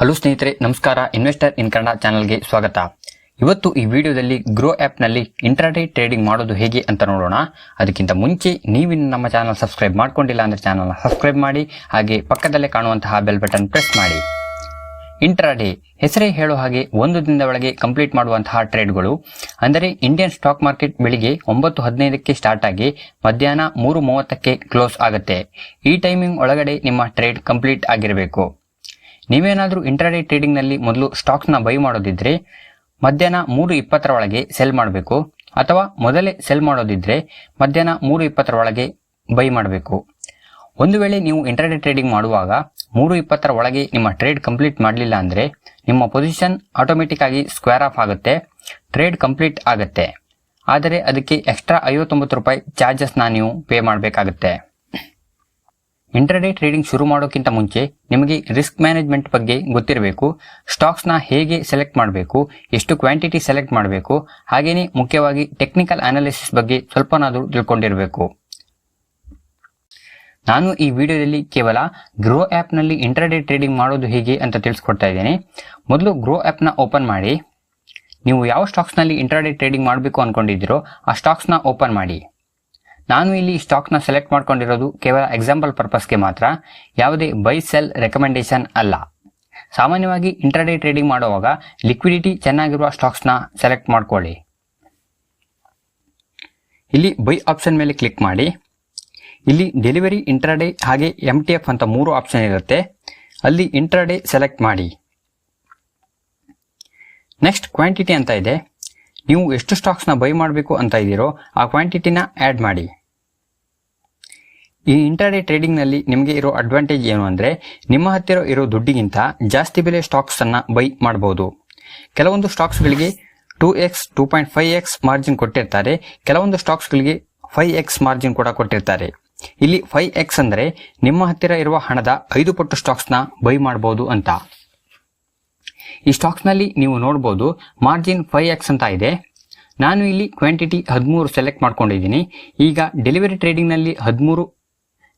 Hello ಸ್ನೇಹಿತರೆ, ನಮಸ್ಕಾರ. Investor ಇನ್ ಕನ್ನಡ ಚಾನಲ್ಗೆ ಸ್ವಾಗತ. ಇವತ್ತು ಈ ವಿಡಿಯೋದಲ್ಲಿ ಗ್ರೋ ಆ್ಯಪ್ನಲ್ಲಿ ಇಂಟ್ರಾಡೇ ಟ್ರೇಡಿಂಗ್ ಮಾಡೋದು ಹೇಗೆ ಅಂತ ನೋಡೋಣ. ಅದಕ್ಕಿಂತ ಮುಂಚೆ ನೀವಿನ್ನು ನಮ್ಮ ಚಾನಲ್ ಸಬ್ಸ್ಕ್ರೈಬ್ ಮಾಡ್ಕೊಂಡಿಲ್ಲ ಅಂದರೆ ಚಾನಲ್ನ ಸಬ್ಸ್ಕ್ರೈಬ್ ಮಾಡಿ, ಹಾಗೆ ಪಕ್ಕದಲ್ಲೇ ಕಾಣುವಂತಹ ಬೆಲ್ ಬಟನ್ ಪ್ರೆಸ್ ಮಾಡಿ. ಇಂಟ್ರಾಡೇ ಹೆಸರೇ ಹೇಳೋ ಹಾಗೆ ಒಂದು ದಿನದ ಒಳಗೆ ಕಂಪ್ಲೀಟ್ ಮಾಡುವಂತಹ ಟ್ರೇಡ್ಗಳು. ಅಂದರೆ ಇಂಡಿಯನ್ ಸ್ಟಾಕ್ ಮಾರ್ಕೆಟ್ ಬೆಳಿಗ್ಗೆ ಒಂಬತ್ತು ಹದಿನೈದಕ್ಕೆ ಸ್ಟಾರ್ಟ್ ಆಗಿ ಮಧ್ಯಾಹ್ನ ಮೂರು ಮೂವತ್ತಕ್ಕೆ ಕ್ಲೋಸ್ ಆಗುತ್ತೆ. ಈ ಟೈಮಿಂಗ್ ಒಳಗಡೆ ನಿಮ್ಮ ಟ್ರೇಡ್ ಕಂಪ್ಲೀಟ್ ಆಗಿರಬೇಕು. ನೀವೇನಾದರೂ ಇಂಟ್ರಾಡೇ ಟ್ರೇಡಿಂಗ್ನಲ್ಲಿ ಮೊದಲು ಸ್ಟಾಕ್ಸ್ನ ಬೈ ಮಾಡೋದಿದ್ರೆ ಮಧ್ಯಾಹ್ನ ಮೂರು ಇಪ್ಪತ್ತರ ಒಳಗೆ ಸೆಲ್ ಮಾಡಬೇಕು. ಅಥವಾ ಮೊದಲೇ ಸೆಲ್ ಮಾಡೋದಿದ್ರೆ ಮಧ್ಯಾಹ್ನ ಮೂರು ಇಪ್ಪತ್ತರ ಒಳಗೆ ಬೈ ಮಾಡಬೇಕು. ಒಂದು ವೇಳೆ ನೀವು ಇಂಟರ್ಡೇ ಟ್ರೇಡಿಂಗ್ ಮಾಡುವಾಗ ಮೂರು ಇಪ್ಪತ್ತರ ಒಳಗೆ ನಿಮ್ಮ ಟ್ರೇಡ್ ಕಂಪ್ಲೀಟ್ ಮಾಡಲಿಲ್ಲ ಅಂದರೆ ನಿಮ್ಮ ಪೊಸಿಷನ್ ಆಟೋಮೆಟಿಕ್ ಆಗಿ ಸ್ಕ್ವೇರ್ ಆಫ್ ಆಗುತ್ತೆ ಟ್ರೇಡ್ ಕಂಪ್ಲೀಟ್ ಆಗುತ್ತೆ. ಆದರೆ ಅದಕ್ಕೆ ಎಕ್ಸ್ಟ್ರಾ ಐವತ್ತೊಂಬತ್ತು ರೂಪಾಯಿ ಚಾರ್ಜಸ್ನ ನೀವು ಪೇ ಮಾಡಬೇಕಾಗುತ್ತೆ. ಇಂಟರ್ಡೇ ಟ್ರೇಡಿಂಗ್ ಶುರು ಮಾಡೋಕ್ಕಿಂತ ಮುಂಚೆ ನಿಮಗೆ ರಿಸ್ಕ್ ಮ್ಯಾನೇಜ್ಮೆಂಟ್ ಬಗ್ಗೆ ಗೊತ್ತಿರಬೇಕು ಸ್ಟಾಕ್ಸ್ನ ಹೇಗೆ ಸೆಲೆಕ್ಟ್ ಮಾಡಬೇಕು, ಎಷ್ಟು ಕ್ವಾಂಟಿಟಿ ಸೆಲೆಕ್ಟ್ ಮಾಡಬೇಕು ಹಾಗೆಯೇ ಮುಖ್ಯವಾಗಿ ಟೆಕ್ನಿಕಲ್ ಅನಾಲಿಸಿಸ್ ಬಗ್ಗೆ ಸ್ವಲ್ಪನಾದರೂ ತಿಳ್ಕೊಂಡಿರಬೇಕು. ನಾನು ಈ ವಿಡಿಯೋದಲ್ಲಿ ಕೇವಲ ಗ್ರೋ ಆ್ಯಪ್ನಲ್ಲಿ ಇಂಟರ್ಡೇ ಟ್ರೇಡಿಂಗ್ ಮಾಡೋದು ಹೇಗೆ ಅಂತ ತಿಳಿಸ್ಕೊಡ್ತಾ ಇದ್ದೇನೆ. ಮೊದಲು ಗ್ರೋ ಆ್ಯಪ್ನ ಓಪನ್ ಮಾಡಿ. ನೀವು ಯಾವ ಸ್ಟಾಕ್ಸ್ನಲ್ಲಿ ಇಂಟರ್ಡೇ ಟ್ರೇಡಿಂಗ್ ಮಾಡಬೇಕು ಅಂದ್ಕೊಂಡಿದ್ದೀರೋ ಆ ಸ್ಟಾಕ್ಸ್ನ ಓಪನ್ ಮಾಡಿ. ನಾನು ಇಲ್ಲಿ ಸ್ಟಾಕ್ನ ಸೆಲೆಕ್ಟ್ ಮಾಡ್ಕೊಂಡಿರೋದು ಕೇವಲ ಎಕ್ಸಾಂಪಲ್ ಪರ್ಪಸ್ಗೆ ಮಾತ್ರ, ಯಾವುದೇ ಬೈ ಸೆಲ್ ರೆಕಮೆಂಡೇಶನ್ ಅಲ್ಲ. ಸಾಮಾನ್ಯವಾಗಿ ಇಂಟರ್ಡೇ ಟ್ರೇಡಿಂಗ್ ಮಾಡುವಾಗ ಲಿಕ್ವಿಡಿಟಿ ಚೆನ್ನಾಗಿರುವ ಸ್ಟಾಕ್ಸ್ನ ಸೆಲೆಕ್ಟ್ ಮಾಡ್ಕೊಳ್ಳಿ. ಇಲ್ಲಿ ಬೈ ಆಪ್ಷನ್ ಮೇಲೆ ಕ್ಲಿಕ್ ಮಾಡಿ. ಇಲ್ಲಿ ಡೆಲಿವರಿ ಇಂಟ್ರಾಡೇ ಹಾಗೆ ಎಂ ಟಿ ಎಫ್ ಅಂತ ಮೂರು ಆಪ್ಷನ್ ಇರುತ್ತೆ. ಅಲ್ಲಿ ಇಂಟ್ರಾಡೇ ಸೆಲೆಕ್ಟ್ ಮಾಡಿ. ನೆಕ್ಸ್ಟ್ ಕ್ವಾಂಟಿಟಿ ಅಂತ ಇದೆ. ನೀವು ಎಷ್ಟು ಸ್ಟಾಕ್ಸ್ನ ಬೈ ಮಾಡಬೇಕು ಅಂತ ಇದ್ದೀರೋ ಆ ಕ್ವಾಂಟಿಟಿನ ಆ್ಯಡ್ ಮಾಡಿ. ಈ ಇಂಟರೆಡೆ ಟ್ರೇಡಿಂಗ್ನಲ್ಲಿ ನಿಮಗೆ ಇರೋ ಅಡ್ವಾಂಟೇಜ್ ಏನು ಅಂದ್ರೆ ನಿಮ್ಮ ಹತ್ತಿರ ಇರೋ ದುಡ್ಡಿಗಿಂತ ಜಾಸ್ತಿ ಬೆಲೆ ಸ್ಟಾಕ್ಸ್ ಅನ್ನ ಬೈ ಮಾಡಬಹುದು ಕೆಲವೊಂದು ಸ್ಟಾಕ್ಸ್ಗಳಿಗೆ two X two point five X margin ಕೊಟ್ಟಿರ್ತಾರೆ. ಕೆಲವೊಂದು ಸ್ಟಾಕ್ಸ್ಗಳಿಗೆ ಫೈವ್ ಎಕ್ಸ್ ಮಾರ್ಜಿನ್ ಕೂಡ ಕೊಟ್ಟಿರ್ತಾರೆ. ಇಲ್ಲಿ ಫೈವ್ ಎಕ್ಸ್ ಅಂದ್ರೆ ನಿಮ್ಮ ಹತ್ತಿರ ಇರುವ ಹಣದ ಐದು ಪಟ್ಟು ಸ್ಟಾಕ್ಸ್ನ ಬೈ ಮಾಡಬಹುದು ಅಂತ. ಈ ಸ್ಟಾಕ್ಸ್ನಲ್ಲಿ ನೀವು ನೋಡಬಹುದು ಮಾರ್ಜಿನ್ ಫೈವ್ ಎಕ್ಸ್ ಅಂತ ಇದೆ. ನಾನು ಇಲ್ಲಿ ಕ್ವಾಂಟಿಟಿ ಹದಿಮೂರು ಸೆಲೆಕ್ಟ್ ಮಾಡ್ಕೊಂಡಿದ್ದೀನಿ. ಈಗ ಡೆಲಿವರಿ ಟ್ರೇಡಿಂಗ್ನಲ್ಲಿ ಹದಿಮೂರು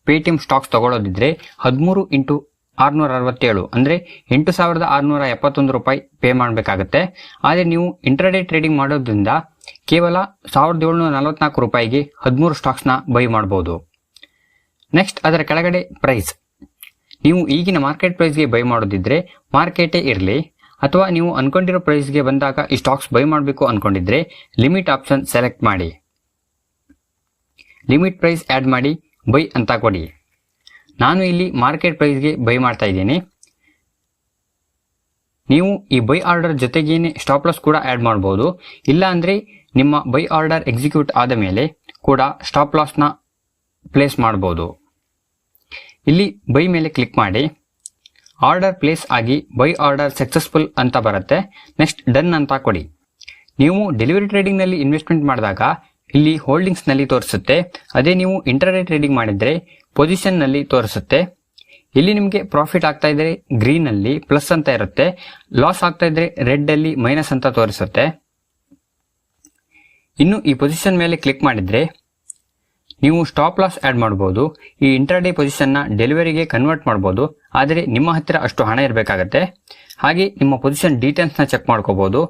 ಪೇಟಿಎಂ ಸ್ಟಾಕ್ಸ್ ತಗೊಳ್ಳೋದಿದ್ರೆ ಹದಿಮೂರು ಇಂಟು ಆರುನೂರ ಅರವತ್ತೇಳು, ಅಂದರೆ ಎಂಟು ಸಾವಿರದ ಆರುನೂರ ಎಪ್ಪತ್ತೊಂದು ರೂಪಾಯಿ ಪೇ ಮಾಡಬೇಕಾಗತ್ತೆ. ಆದರೆ ನೀವು ಇಂಟರ್ಡೇ ಟ್ರೇಡಿಂಗ್ ಮಾಡೋದ್ರಿಂದ ಕೇವಲ ಸಾವಿರದ ಏಳ್ನೂರ ನಲವತ್ನಾಲ್ಕು ರೂಪಾಯಿಗೆ ಹದಿಮೂರು ಸ್ಟಾಕ್ಸ್ನ ಬೈ ಮಾಡ್ಬೋದು. ನೆಕ್ಸ್ಟ್ ಅದರ ಕೆಳಗಡೆ ಪ್ರೈಸ್ ನೀವು ಈಗಿನ ಮಾರ್ಕೆಟ್ ಪ್ರೈಸ್ಗೆ ಬೈ ಮಾಡೋದಿದ್ರೆ ಮಾರ್ಕೆಟೇ ಇರಲಿ, ಅಥವಾ ನೀವು ಅನ್ಕೊಂಡಿರೋ ಪ್ರೈಸ್ಗೆ ಬಂದಾಗ ಈ ಸ್ಟಾಕ್ಸ್ ಬೈ ಮಾಡಬೇಕು ಅನ್ಕೊಂಡಿದ್ರೆ ಲಿಮಿಟ್ ಆಪ್ಷನ್ ಸೆಲೆಕ್ಟ್ ಮಾಡಿ. ಲಿಮಿಟ್ ಪ್ರೈಸ್ ಆ್ಯಡ್ ಮಾಡಿ. ಬೈ ಅಂತ ಕೊಡಿ. ನಾನು ಇಲ್ಲಿ ಮಾರ್ಕೆಟ್ ಪ್ರೈಸ್ಗೆ ಬೈ ಮಾಡ್ತಾ ಇದ್ದೀನಿ. ನೀವು ಈ ಬೈ ಆರ್ಡರ್ ಜೊತೆಗೇನೆ ಸ್ಟಾಪ್ ಲಾಸ್ ಕೂಡ ಆ್ಯಡ್ ಮಾಡ್ಬೋದು. ಇಲ್ಲ ಅಂದರೆ ನಿಮ್ಮ ಬೈ ಆರ್ಡರ್ ಎಕ್ಸಿಕ್ಯೂಟ್ ಆದ ಮೇಲೆ ಕೂಡ ಸ್ಟಾಪ್ ಲಾಸ್ನ ಪ್ಲೇಸ್ ಮಾಡ್ಬೋದು. ಇಲ್ಲಿ ಬೈ ಮೇಲೆ ಕ್ಲಿಕ್ ಮಾಡಿ. ಆರ್ಡರ್ ಪ್ಲೇಸ್ ಆಗಿ ಬೈ ಆರ್ಡರ್ ಸಕ್ಸಸ್ಫುಲ್ ಅಂತ ಬರುತ್ತೆ. ನೆಕ್ಸ್ಟ್ ಡನ್ ಅಂತ ಕೊಡಿ. ನೀವು ಡೆಲಿವರಿ ಟ್ರೇಡಿಂಗ್ನಲ್ಲಿ ಇನ್ವೆಸ್ಟ್ಮೆಂಟ್ ಮಾಡಿದಾಗ ಇಲ್ಲಿ ಹೋಲ್ಡಿಂಗ್ಸ್ನಲ್ಲಿ ತೋರಿಸುತ್ತೆ. ಅದೇ ನೀವು ಇಂಟರ್ಡೇ ಟ್ರೇಡಿಂಗ್ ಮಾಡಿದ್ರೆ ಪೊಸಿಷನ್ನಲ್ಲಿ ತೋರಿಸುತ್ತೆ. ಇಲ್ಲಿ ನಿಮಗೆ ಪ್ರಾಫಿಟ್ ಆಗ್ತಾ ಇದ್ರೆ ಗ್ರೀನ್ ಅಲ್ಲಿ ಪ್ಲಸ್ ಅಂತ ಇರುತ್ತೆ. ಲಾಸ್ ಆಗ್ತಾ ಇದ್ರೆ ರೆಡ್ ಅಲ್ಲಿ ಮೈನಸ್ ಅಂತ ತೋರಿಸುತ್ತೆ. ಇನ್ನು ಈ ಪೊಸಿಷನ್ ಮೇಲೆ ಕ್ಲಿಕ್ ಮಾಡಿದ್ರೆ ನೀವು ಸ್ಟಾಪ್ ಲಾಸ್ ಆ್ಯಡ್ ಮಾಡ್ಬೋದು. ಈ ಇಂಟರ್ಡೇ ಪೊಸಿಷನ್ನ ಡೆಲಿವರಿಗೆ ಕನ್ವರ್ಟ್ ಮಾಡ್ಬೋದು. ಆದರೆ ನಿಮ್ಮ ಹತ್ತಿರ ಅಷ್ಟು ಹಣ ಇರಬೇಕಾಗತ್ತೆ. ಹಾಗೆ ನಿಮ್ಮ ಪೊಸಿಷನ್ ಡೀಟೇಲ್ಸ್ನ ಚೆಕ್ ಮಾಡ್ಕೋಬೋದು.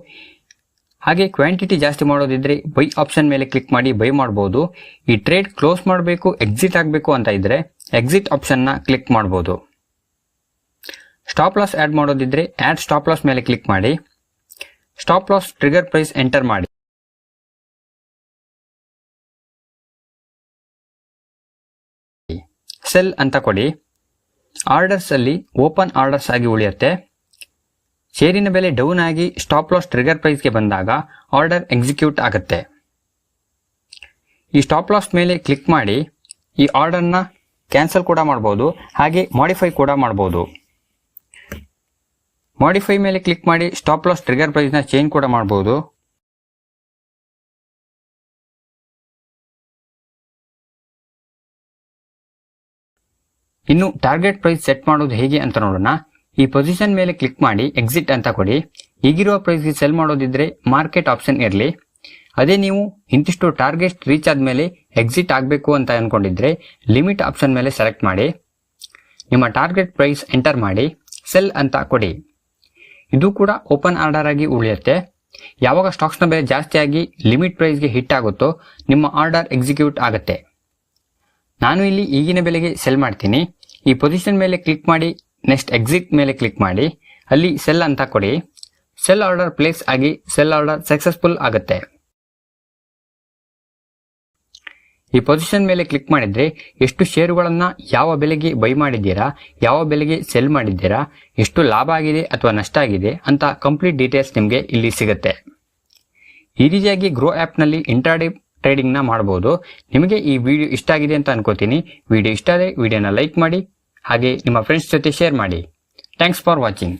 ಹಾಗೆ ಕ್ವಾಂಟಿಟಿ ಜಾಸ್ತಿ ಮಾಡೋದಿದ್ರೆ ಬೈ ಆಪ್ಷನ್ ಮೇಲೆ ಕ್ಲಿಕ್ ಮಾಡಿ ಬೈ ಮಾಡ್ಬೋದು. ಈ ಟ್ರೇಡ್ ಕ್ಲೋಸ್ ಮಾಡಬೇಕು ಎಕ್ಸಿಟ್ ಆಗಬೇಕು ಅಂತ ಇದ್ರೆ ಎಕ್ಸಿಟ್ ಆಪ್ಷನ್ನ ಕ್ಲಿಕ್ ಮಾಡ್ಬೋದು. ಸ್ಟಾಪ್ ಲಾಸ್ ಆ್ಯಡ್ ಮಾಡೋದಿದ್ರೆ ಆ್ಯಡ್ ಸ್ಟಾಪ್ ಲಾಸ್ ಮೇಲೆ ಕ್ಲಿಕ್ ಮಾಡಿ. Stop loss trigger price enter ಮಾಡಿ. ಸೆಲ್ ಅಂತ ಕೊಡಿ. ಆರ್ಡರ್ಸ್ ಅಲ್ಲಿ ಓಪನ್ ಆರ್ಡರ್ಸ್ ಆಗಿ ಉಳಿಯುತ್ತೆ. ಶೇರಿನ ಬೆಲೆ ಡೌನ್ ಆಗಿ ಸ್ಟಾಪ್ ಲಾಸ್ ಟ್ರಿಗರ್ ಪ್ರೈಸ್ಗೆ ಬಂದಾಗ ಆರ್ಡರ್ ಎಕ್ಸಿಕ್ಯೂಟ್ ಆಗುತ್ತೆ. ಈ ಸ್ಟಾಪ್ ಲಾಸ್ ಮೇಲೆ ಕ್ಲಿಕ್ ಮಾಡಿ ಈ ಆರ್ಡರ್ನ ಕ್ಯಾನ್ಸಲ್ ಕೂಡ ಮಾಡ್ಬೋದು, ಹಾಗೆ ಮಾಡಿಫೈ ಕೂಡ ಮಾಡ್ಬೋದು. ಮಾಡಿಫೈ ಮೇಲೆ ಕ್ಲಿಕ್ ಮಾಡಿ ಸ್ಟಾಪ್ ಲಾಸ್ ಟ್ರಿಗರ್ ಪ್ರೈಸ್ನ ಚೇಂಜ್ ಕೂಡ ಮಾಡ್ಬೋದು. ಇನ್ನು ಟಾರ್ಗೆಟ್ ಪ್ರೈಸ್ ಸೆಟ್ ಮಾಡೋದು ಹೇಗೆ ಅಂತ ನೋಡೋಣ. ಈ ಪೊಸಿಷನ್ ಮೇಲೆ ಕ್ಲಿಕ್ ಮಾಡಿ ಎಕ್ಸಿಟ್ ಅಂತ ಕೊಡಿ. ಈಗಿರುವ ಪ್ರೈಸ್ಗೆ ಸೆಲ್ ಮಾಡೋದಿದ್ರೆ ಮಾರ್ಕೆಟ್ ಆಪ್ಷನ್ ಇರಲಿ. ಅದೇ ನೀವು ಇಂತಿಷ್ಟು ಟಾರ್ಗೆಟ್ ರೀಚ್ ಆದ್ಮೇಲೆ ಎಕ್ಸಿಟ್ ಆಗಬೇಕು ಅಂತ ಅನ್ಕೊಂಡಿದ್ರೆ ಲಿಮಿಟ್ ಆಪ್ಷನ್ ಮೇಲೆ ಸೆಲೆಕ್ಟ್ ಮಾಡಿ. ನಿಮ್ಮ ಟಾರ್ಗೆಟ್ ಪ್ರೈಸ್ ಎಂಟರ್ ಮಾಡಿ ಸೆಲ್ ಅಂತ ಕೊಡಿ. ಇದು ಕೂಡ ಓಪನ್ ಆರ್ಡರ್ ಆಗಿ ಉಳಿಯುತ್ತೆ. ಯಾವಾಗ ಸ್ಟಾಕ್ಸ್ನ ಬೆಲೆ ಜಾಸ್ತಿಯಾಗಿ ಲಿಮಿಟ್ ಪ್ರೈಸ್ಗೆ ಹಿಟ್ ಆಗುತ್ತೋ ನಿಮ್ಮ ಆರ್ಡರ್ ಎಕ್ಸಿಕ್ಯೂಟ್ ಆಗುತ್ತೆ. ನಾನು ಇಲ್ಲಿ ಈಗಿನ ಬೆಲೆಗೆ ಸೆಲ್ ಮಾಡ್ತೀನಿ. ಈ ಪೊಸಿಷನ್ ಮೇಲೆ ಕ್ಲಿಕ್ ಮಾಡಿ ನೆಕ್ಸ್ಟ್ ಎಕ್ಸಿಟ್ ಮೇಲೆ ಕ್ಲಿಕ್ ಮಾಡಿ. ಅಲ್ಲಿ ಸೆಲ್ ಅಂತ ಕೊಡಿ. ಸೆಲ್ ಆರ್ಡರ್ ಪ್ಲೇಸ್ ಆಗಿ ಸೆಲ್ ಆರ್ಡರ್ ಸಕ್ಸಸ್ಫುಲ್ ಆಗುತ್ತೆ. ಈ ಪೊಸಿಷನ್ ಮೇಲೆ ಕ್ಲಿಕ್ ಮಾಡಿದ್ರೆ ಎಷ್ಟು ಶೇರುಗಳನ್ನು ಯಾವ ಬೆಲೆಗೆ ಬೈ ಮಾಡಿದ್ದೀರಾ, ಯಾವ ಬೆಲೆಗೆ ಸೆಲ್ ಮಾಡಿದ್ದೀರಾ, ಎಷ್ಟು ಲಾಭ ಆಗಿದೆ ಅಥವಾ ನಷ್ಟ ಆಗಿದೆ ಅಂತ ಕಂಪ್ಲೀಟ್ ಡೀಟೇಲ್ಸ್ ನಿಮಗೆ ಇಲ್ಲಿ ಸಿಗುತ್ತೆ. ಈ ರೀತಿಯಾಗಿ ಗ್ರೋ ಆ್ಯಪ್ನಲ್ಲಿ ಇಂಟ್ರಾಡೇ ಟ್ರೇಡಿಂಗ್ನ ಮಾಡ್ಬೋದು. ನಿಮಗೆ ಈ ವಿಡಿಯೋ ಇಷ್ಟ ಆಗಿದೆ ಅಂತ ಅನ್ಕೋತೀನಿ. ವಿಡಿಯೋ ಇಷ್ಟ ಆದರೆ ವಿಡಿಯೋನ ಲೈಕ್ ಮಾಡಿ. ಹಾಗೆ ನಿಮ್ಮ ಫ್ರೆಂಡ್ಸ್ ಜೊತೆ ಶೇರ್ ಮಾಡಿ. Thanks for watching